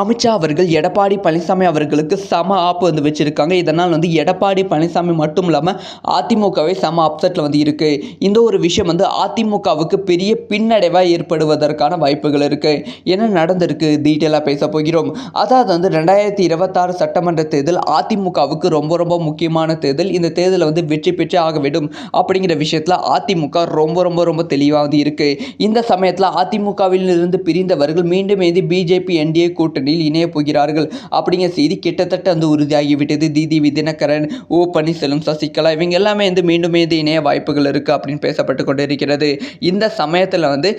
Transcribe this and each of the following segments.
அமித்ஷா அவர்கள் எடப்பாடி பழனிசாமி அவர்களுக்கு சம ஆப்பு வந்து வச்சுருக்காங்க. இதனால் வந்து எடப்பாடி பழனிசாமி மட்டும் இல்லாமல் அதிமுகவே சம அப்செட்டில் வந்து இருக்குது இந்த ஒரு விஷயம் வந்து அதிமுகவுக்கு பெரிய பின்னடைவாக ஏற்படுவதற்கான வாய்ப்புகள் இருக்குது என்ன நடந்திருக்கு? டீட்டெயிலாக பேச போகிறோம். அதாவது வந்து ரெண்டாயிரத்தி இருபத்தாறு சட்டமன்ற தேர்தல் அதிமுகவுக்கு ரொம்ப ரொம்ப முக்கியமான தேர்தல். இந்த தேர்தலில் வந்து வெற்றி பெற்றே ஆக வேண்டும் அப்படிங்கிற விஷயத்தில் அதிமுக ரொம்ப ரொம்ப ரொம்ப தெளிவாக வந்து இருக்குது இந்த சமயத்தில் அதிமுகவில் இருந்து பிரிந்தவர்கள் மீண்டும் மீது பிஜேபி என்டிஏ கூட்டணியில் இணைய போகிறார்கள். அப்படிங்கிற செய்தி கிட்டத்தட்ட வந்து உறுதியாகிவிட்டது. தீதி தினகரன் ஓ பன்னீர்செல்வம் சசிகலா இவங்க எல்லாமே வந்து மீண்டும் மீது இணைய வாய்ப்புகள் இருக்குது அப்படின்னு பேசப்பட்டு கொண்டு இருக்கிறது இந்த சமயத்தில் வந்து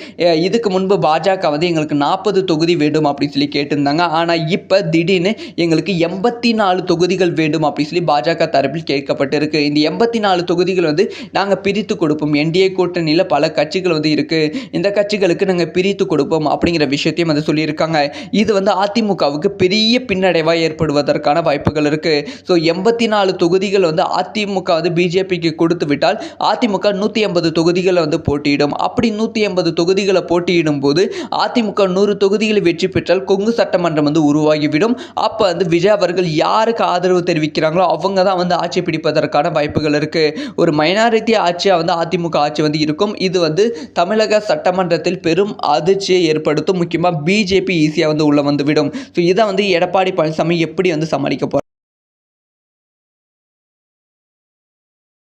இதுக்கு முன்பு பாஜக வந்து எங்களுக்கு நாற்பது தொகுதி வேண்டும் அப்படின்னு சொல்லி கேட்டிருந்தாங்க. ஆனால் இப்போ திடீர்னு எங்களுக்கு எண்பத்தி நாலு தொகுதிகள் வேண்டும் அப்படின்னு சொல்லி பாஜக தரப்பில் கேட்கப்பட்டிருக்கு. இந்த எண்பத்தி நாலு தொகுதிகள் வந்து நாங்கள் பிரித்து கொடுப்போம். என்டிஏ கூட்டணியில் பல கட்சிகள் வந்து இருக்குது இந்த கட்சிகளுக்கு நாங்கள் பிரித்து கொடுப்போம் அப்படிங்கிற விஷயத்தையும் வந்து சொல்லியிருக்காங்க. இது வந்து அதிமுகவுக்கு பெரிய பின்னடைவாக ஏற்படுவதற்கான வாய்ப்புகள் இருக்குது ஸோ எண்பத்தி நாலு தொகுதிகள் வந்து அதிமுக வந்து பிஜேபிக்கு கொடுத்து விட்டால் அதிமுக நூற்றி ஐம்பது தொகுதிகளை வந்து போட்டியிடும். அப்படி நூற்றி ஐம்பது தொகுதிகளை போட்டியிடும் போது அதிமுக நூறு தொகுதிகளை வெற்றி பெற்றால் கொங்கு சட்டமன்றம் வந்து உருவாகிவிடும். அப்போ வந்து விஜய் அவர்கள் யாருக்கு ஆதரவு தெரிவிக்கிறாங்களோ அவங்க தான் வந்து ஆட்சி பிடிப்பதற்கான வாய்ப்புகள் இருக்குது ஒரு மைனாரிட்டி ஆட்சியாக வந்து அதிமுக ஆட்சி வந்து இருக்கும். இது வந்து தமிழக சட்டமன்றத்தில் பெரும் அதிர்ச்சியை ஏற்படுத்தும். முக்கியமாக பிஜேபி ஈஸியாக வந்து உள்ளே வந்துவிடும் ஸோ இதை வந்து எடப்பாடி பழனிசாமி எப்படி வந்து சமாளிக்க போகிறார்